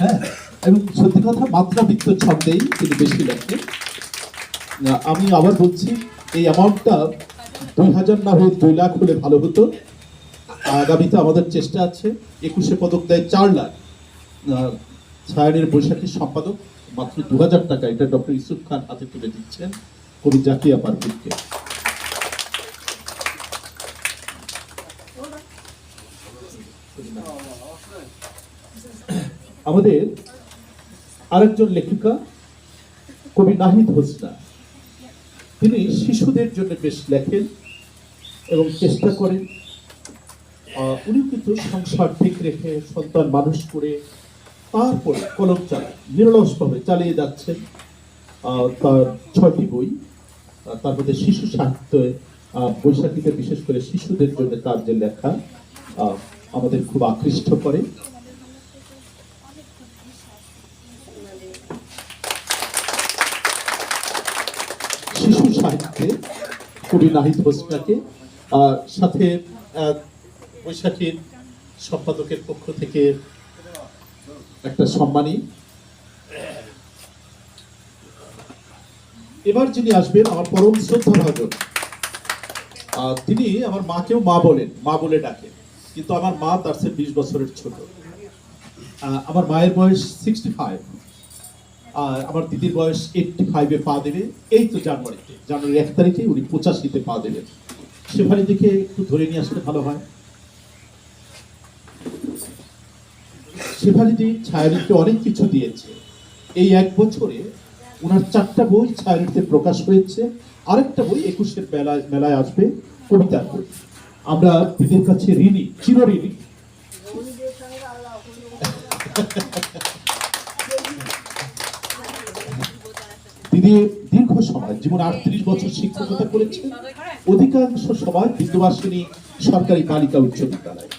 হ্যাঁ এবং সত্যি কথা মাত্রাবৃত্ত ছন্দেই তিনি বেশি লেখেন আমি আবার বলছি, এই অ্যামাউন্টটা দুই হাজার না হয়ে দুই লাখ হলে ভালো হতো। আগামীতে আমাদের চেষ্টা আছে, একুশে পদক দেয় চার লাখ। ছায়ানের বৈশাখী সম্পাদক মাত্র দু হাজার টাকা, এটা ডক্টর ইউসুফ খান হাতে তুলে দিচ্ছেন কবি জাকিয়া পারভিনকে। আমাদের আরেকজন লেখিকা কবি নাহিদ হোসনা। তিনি শিশুদের জন্য বেশ লেখেন এবং চেষ্টা করেন। উনি কিন্তু সংসার ঠিক রেখে সন্তান মানুষ করে তারপরে কলম চালায় নিরলসভাবে চালিয়ে যাচ্ছেন। তার ছয়টি বই। তার মধ্যে শিশু সাহিত্যে বৈশাখীতে বিশেষ করে শিশুদের জন্য তার যে লেখা আমাদের খুব আকৃষ্ট করে শিশু সাহিত্যে কবি নাহিদ হোসনাকে সাথে বৈশাখীর সম্পাদকের পক্ষ থেকে একটা সম্মানী। এবার যিনি আসবেন, আমার পরম শ্রদ্ধা ভাজন তিনি আমার মাকেও মা বলেন, মা বলে ডাকেন কিন্তু আমার মা তার চেয়ে বিশ বছরের ছোট। আমার মায়ের বয়স সিক্সটি ফাইভ আর আমার দিদির বয়স এইটটি ফাইভে পা দেবে। এই তো জানুয়ারিতে। জানুয়ারির এক তারিখে উনি পঁচাশিতে পা দেবেন সেখানে দেখে একটু ধরে নিয়ে আসলে ভালো হয়। শেফালিটি ছায়ালিকে অনেক কিছু দিয়েছে। এই এক বছরে ওনার চারটা বই ছায়ালিতে প্রকাশ হয়েছে। আরেকটা বই একুশের মেলায় মেলায় আসবে, কবিতার বই। আমরা দিদির কাছে ঋণী চির তিনি দীর্ঘ সময়, জীবন আটত্রিশ বছর শিক্ষকতা করেছেন। অধিকাংশ সময় বিদ্যবাসিনী সরকারি বালিকা উচ্চ বিদ্যালয়।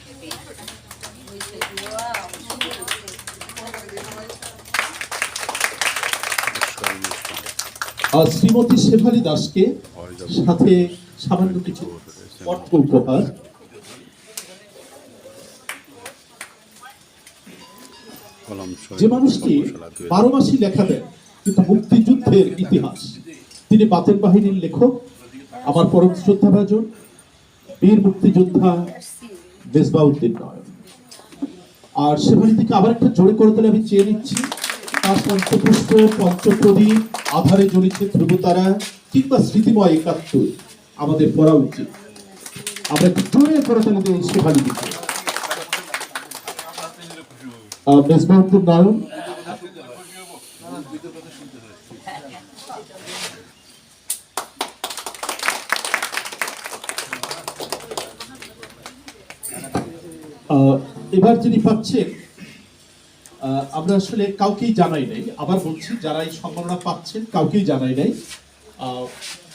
আর শ্রীমতী শেফালি দাসকে সাথে সামান্য কিছু উপহার। যে মানুষটি বারো মাসই লেখা দেন কিন্তু মুক্তিযুদ্ধের ইতিহাস। তিনি বাতের বাহিনীর লেখক, আমার পরম শ্রদ্ধাভাজন, বীর মুক্তিযোদ্ধা মেজবাউদ্দিন নয়ন আর সেখানে থেকে আবার একটা জোরে করে তাহলে আমি চেয়ে নিচ্ছি, তার পঞ্চপুষ্প, পঞ্চপ্রদীপ, আধারে জ্বলিছে ধ্রুবতারা কিংবা স্মৃতিময় একাত্তর, আমাদের পড়া উচিত। আমরা একটু জোরে করে তাহলে শেফালি দিকে মেজবাউদ্দিন নয়ন এবার যিনি পাচ্ছেন আমরা আসলে কাউকেই জানাই নাই। আবার বলছি, যারা এই সম্মাননা পাচ্ছেন, কাউকেই জানাই নাই।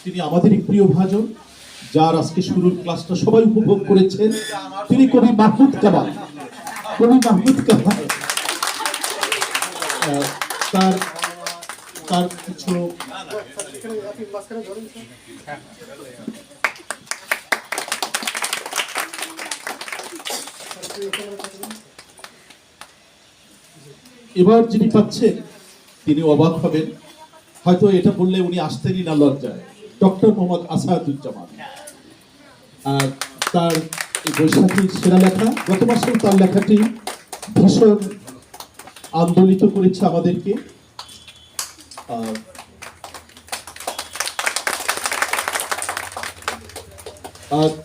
তিনি আমাদেরই প্রিয় ভাজন, যার আজকে শুরুর ক্লাসটা সবাই উপভোগ করেছেন। তিনি কবি মাহমুদ কামাল। কবি মাহমুদ কামাল। তার তার কিছু এবার যিনি পাচ্ছেন, তিনি অবাক হবেন। হয়তো এটা বললে উনি আসতেনই না লজ্জায়। ডক্টর মোহাম্মদ আসাদুজ্জামান। আর তার বৈশাখী সেরা লেখা, গত মাসেও তার লেখাটি ভীষণ আন্দোলিত করেছে আমাদেরকে।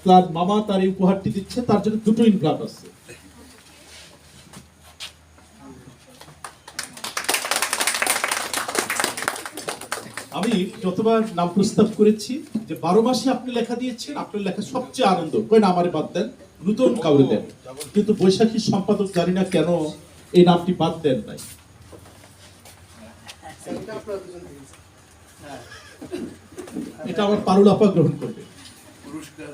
তার মামা তার এই উপহারটি দিচ্ছে, তার জন্য দুটো ইনকাম আছে। আমি যতবার নাম প্রস্তাব করেছি যে বারো মাসে আপনি লেখা দিয়েছেন, আপনার লেখা সবচেয়ে আনন্দ। কই না, আমারে বাদ দেন। নূতন কাউরে দেন। কিন্তু বৈশাখী সম্পাদক জানি না কেন এই নামটি বাদ দেন নাই। এটা আমার পারুল গ্রহণ করবে। পুরস্কার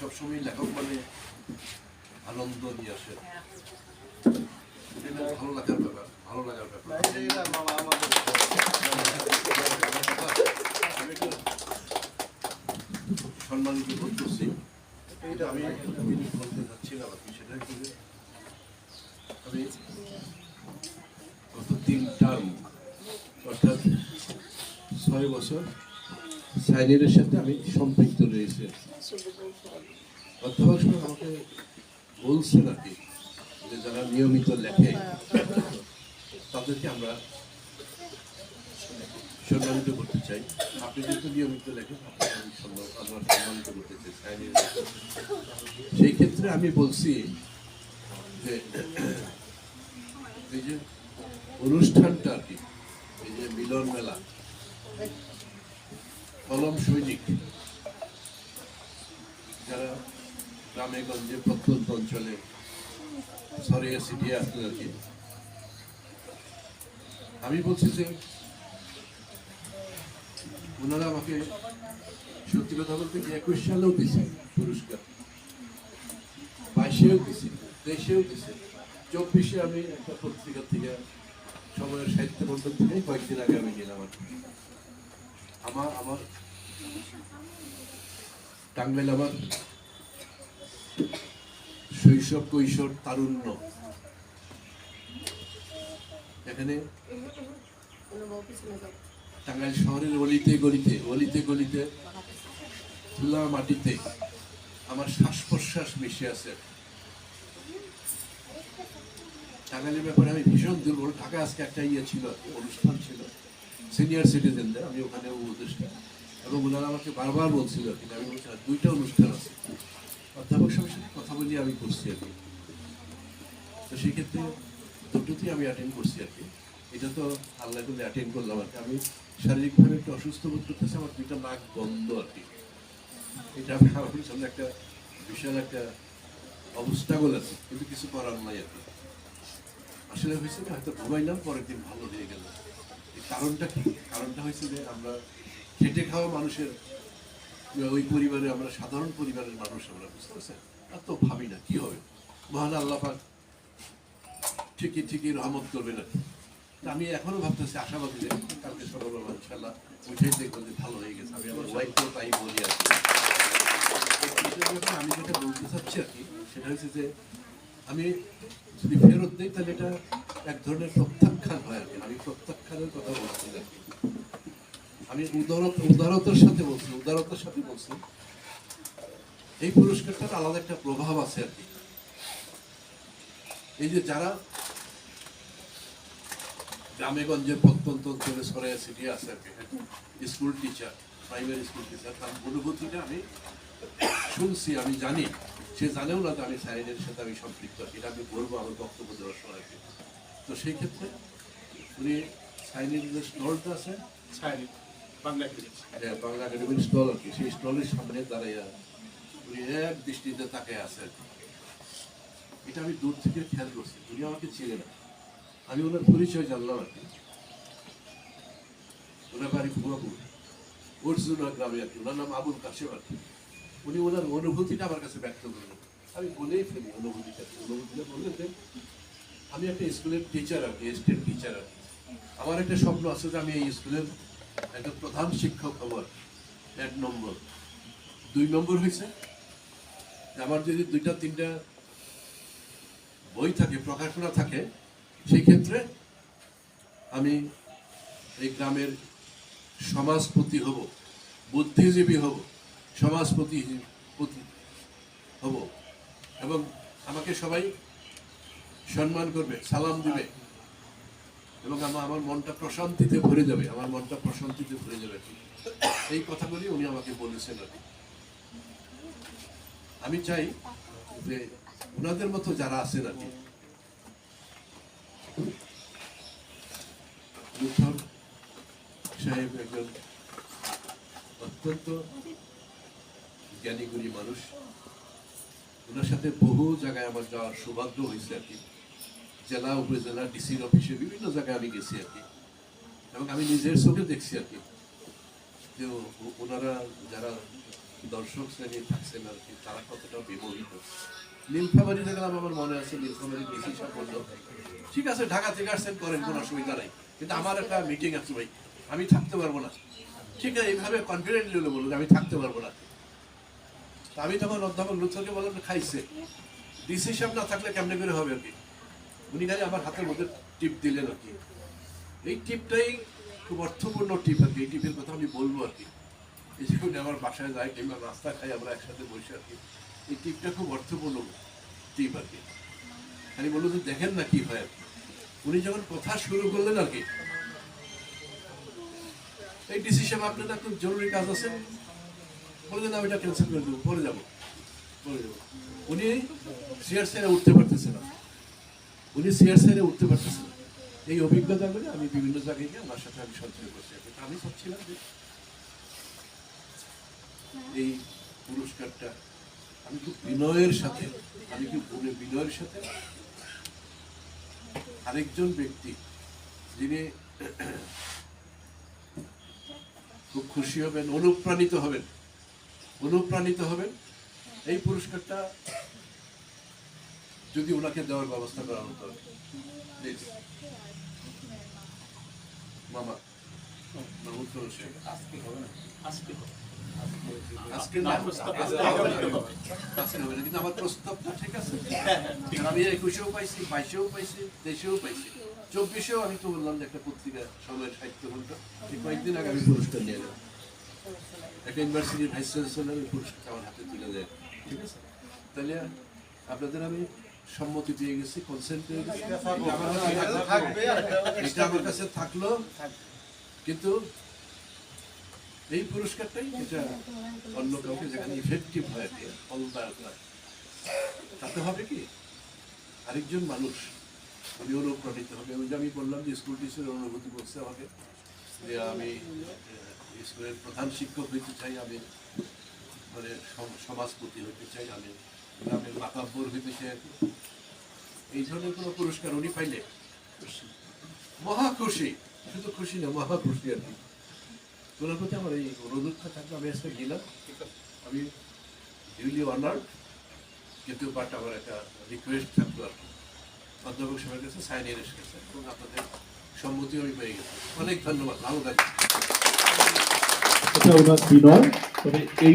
সবসময় লেখক মানে আনন্দ নিয়ে আসে। ভালো লাগার ব্যাপার ভালো লাগার ব্যাপার। আমি একটু সম্মানিত বোধ করছি এটা আমি আমি বলতে চাচ্ছিলাম আর কি সেটা যে আমি তিন টার্ম অর্থাৎ ছয় বছর সাইনের সাথে আমি সম্পৃক্ত রয়েছে। অধ্যাপক আমাকে বলছেন আর কি যে যারা নিয়মিত লেখে, তাদেরকে আমরা সম্মানিত করতে চাই। আপনি যেহেতু নিয়মিত লেখেন, আপনাকে আমি আমরা সম্মানিত করতে চাই সেই ক্ষেত্রে আমি বলছি যে, এই যে অনুষ্ঠানটা আর কি, এই যে মিলন মেলা, কলম সৈনিক, যারা গ্রামে গঞ্জে প্রত্যন্ত অঞ্চলে আমি বলছি যে, ওনারা আমাকে সত্যি কথা বলতে কি একুশ সালেও দিছে পুরস্কার, বাইশেও দিছে, তেইশেও দিছে চব্বিশে আমি একটা পত্রিকা থেকে সময়ের সাহিত্য মন্ডল থেকে কয়েকদিন আগে আমি গেলাম আর। আমার আমার টাঙ্গাইল আমার শৈশব কৈশোর তারুণ্য। এখানে টাঙ্গাইল শহরের অলিতে গলিতে অলিতে গলিতে, ধুলা মাটিতে আমার শ্বাস প্রশ্বাস মিশে আছে। টাঙ্গাইলের ব্যাপারে আমি ভীষণ দুর্বল। ঢাকা আজকে একটা ইয়ে ছিল, অনুষ্ঠান ছিল। সিনিয়র সিটিজেনদের আমি ওখানে উপদেষ্টা। এবং ওনারা আমাকে বারবার বলছিল, কিন্তু আমি বলছিলাম দুইটা অনুষ্ঠান আছে। অধ্যাপক সবার সাথে কথা বলি আমি করছি আর কি। তো সেই ক্ষেত্রে দুটোতেই আমি অ্যাটেন্ড করছি আর কি। এটা তো আল্লাহ করে অ্যাটেন্ড করলাম আর কি। আমি শারীরিকভাবে একটু অসুস্থ বোধ করতেছি, আমার দুইটা নাক বন্ধ আর কি। এটা আমি আমার জন্য একটা বিশাল একটা অবস্থাগুলো আছে, কিন্তু কিছু করার নাই আর কি। আসলে হয়েছে যে হয়তো ঘুমাইলাম, পরের দিন ভালো হয়ে গেল। কারণটা কি? কারণটা হয়েছে যে আমরা খেটে খাওয়া মানুষের ওই পরিবারে আমরা সাধারণ পরিবারের মানুষ আমরা বুঝতে পারছেন আর তো ভাবি না, কি হবে? মহান আল্লাপাক ঠিকই ঠিকই রহমত করবে না আমি এখনও ভাবতেছি, আশাবাদী কালকে সকালবেলা ইনশাল্লাহ উঠেই দেখব যে ভালো হয়ে গেছে। আমি আমার ওয়াইফকেও তাই বলি আর কি। আমি যেটা বলতে চাচ্ছি আর কি, সেটা হচ্ছে যে আমি যদি ফেরত দিই, তাহলে এটা এক ধরনের প্রত্যাখ্যান হয় আর কি। আমি প্রত্যাখ্যানের কথা বলছি আর কি। আমি উদারত উদারতার সাথে বলছি, উদারতার সাথে বলছি। এই পুরস্কারটার আলাদা একটা প্রভাব আছে আর কি। এই যে যারা গ্রামে গঞ্জে প্রত্যন্ত অঞ্চলে সরাই সিটি আছে আর কি school teacher primary school teacher তার অনুভূতিটা আমি শুনছি, আমি জানি। সে জানেও না যে আমি সাইনের সাথে আমি সম্পৃক্ত। এটা আমি বলব আমার বক্তব্য দেওয়ার সময় তো সেই ক্ষেত্রে উনি সাইনের যে আছে। ছাড়ি বাংলা বাংলা একাডেমির স্টল আর কি। সেই স্টলের সামনে দাঁড়াইয়া উনি এক দৃষ্টিতে তাকে আছে এটা আমি দূর থেকে খেয়াল করছি। উনি আমাকে চিনে না। আমি ওনার পরিচয় জানলাম আর কি। ওনার বাড়ি ভুয়াপুর অর্জুনা গ্রামে আর কি। ওনার নাম আবুল কাশেম আর কি। উনি ওনার অনুভূতিটা আমার কাছে ব্যক্ত করলেন। আমি বলেই ফেলি অনুভূতিটা। অনুভূতিটা বললেন যে, আমি একটা স্কুলের টিচার আর কি স্টেট টিচার আর কি। আমার একটা স্বপ্ন আছে যে আমি এই স্কুলের একজন প্রধান শিক্ষক কি। এক নম্বর দুই নম্বর হয়েছে আমার যদি দুইটা, তিনটা বই থাকে, প্রকাশনা থাকে, সেই ক্ষেত্রে আমি এই গ্রামের সমাজপতি হব, বুদ্ধিজীবী হব, সমাজপতি পতি হব এবং আমাকে সবাই সম্মান করবে, সালাম দিবে এবং আমার আমার মনটা প্রশান্তিতে ভরে যাবে, আমার মনটা প্রশান্তিতে ভরে যাবে। এই কথাগুলি উনি আমাকে বলেছেন আর আমি চাই যে ওনাদের মতো যারা আছেন আর কি সাহেব একজন অত্যন্ত জ্ঞানীগুণী মানুষ। ওনার সাথে বহু জায়গায় আমার যাওয়ার সৌভাগ্য হয়েছে আর কি। জেলা উপজেলা ডিসির অফিসে, বিভিন্ন জায়গায় আমি গেছি আর কি। এবং আমি নিজের চোখে দেখছি আর কি। যে ওনারা যারা দর্শক শ্রেণি থাকছেন আর কি, তারা কতটা বিমোহিত। নীলফামারিতে গেলাম আমার মনে আছে নীলফামারি ডিসি বলল, ঠিক আছে, ঢাকা থেকে আসছেন, করেন, কোনো অসুবিধা নাই। কিন্তু আমার একটা মিটিং আছে ভাই, আমি থাকতে পারব না। ঠিক আছে, এইভাবে কনফিডেন্টলি বলল বলুন আমি থাকতে পারব না। আমি তখন অধ্যাপক লুথরকে বললাম খাইছে। ডিসি সাহেব না থাকলে কেমনে করে হবে আর কি? উনি খালি আমার হাতের মধ্যে টিপ দিলেন আর কি। এই টিপটাই খুব অর্থপূর্ণ টিপ আর কি। এই টিপের কথা আমি বলব আর কি। এই যে উনি আমার বাসায় যায় কিংবা রাস্তা খাই, আমরা একসাথে বসে আর কি। এই টিপটা খুব অর্থপূর্ণ টিপ আর কি। আমি বলল যে দেখেন না কি হয় উনি যখন কথা শুরু করলেন আর কি, এই ডিসিশন আপনার একটা জরুরি কাজ আছে। বলে দেন, আমি এটা ক্যান্সেল করে দেবো, পরে যাব পরে যাব। উনি চেয়ার উঠতে পারতেছে না। উনি চেয়ার ছেড়ে উঠতে পারতেছে না এই অভিজ্ঞতা করে আমি বিভিন্ন জায়গায় গিয়ে আমার সাথে আমি সঞ্চয় করছি। আমি চাচ্ছিলাম যে এই পুরস্কারটা আমি খুব বিনয়ের সাথে, আমি খুব বলে বিনয়ের সাথে? আরেকজন ব্যক্তি যিনি খুব খুশি হবেন, অনুপ্রাণিত হবেন। অনুপ্রাণিত হবেন। এই পুরস্কারটা যদি ওনাকে দেওয়ার ব্যবস্থা করা হতো প্লিজ মামা মাহমুদ খান হোসেন। আজকে না, আজকে না। আজকে হবে না, কিন্তু আমার প্রস্তাবটা ঠিক আছে। আমি একুশেও পাইছি বাইশেও পাইছি পাইছি। চব্বিশেও আমি তো বললাম যে একটা পত্রিকা সাহিত্য ঘণ্টা এই কয়েকদিন আগে আমি পুরস্কার নিয়ে গেলাম একটা ইউনিভার্সিটির ভাইস চ্যান্সেলর আমার হাতে তুলে দেয়। ঠিক আছে? তাহলে আপনাদের আমি সম্মতি পেয়ে গেছি কনসেন্ট পেয়ে গেছি। এটা আমার কাছে থাকল। কিন্তু এই পুরস্কারটাই এটা অন্য কাউকে যেখানে ইফেক্টিভ হয় ফলদায়ক হয় তাতে হবে কি? আরেকজন মানুষ আমি অনুপ্রাণিত হবে। ওই যে আমি বললাম যে স্কুল টিচারের অনুভূতি করছে আমাকে যে আমি স্কুলের প্রধান শিক্ষক হইতে চাই আমি মানে সমাজপতি হইতে চাই আমি গ্রামের মাতাব্বর হইতে চাই আর কি। এই ধরনের কোনো পুরস্কার উনি পাইলে মহা খুশি। শুধু খুশি না, মহা খুশি আর কি। ওনার প্রতি আমার এই অনুরোধটা থাকবে আমি আজকে গেলাম। আমি ডিউলি অনার কিন্তু বাট আমার একটা রিকোয়েস্ট থাকল আর কি। অধ্যাপক সাহেবের কাছে সাইন এর এসেছে এবং আপনাদের সম্মতি আমি পেয়ে গেছি। অনেক ধন্যবাদ, ভালো থাকবেন। বিনয়, তবে এই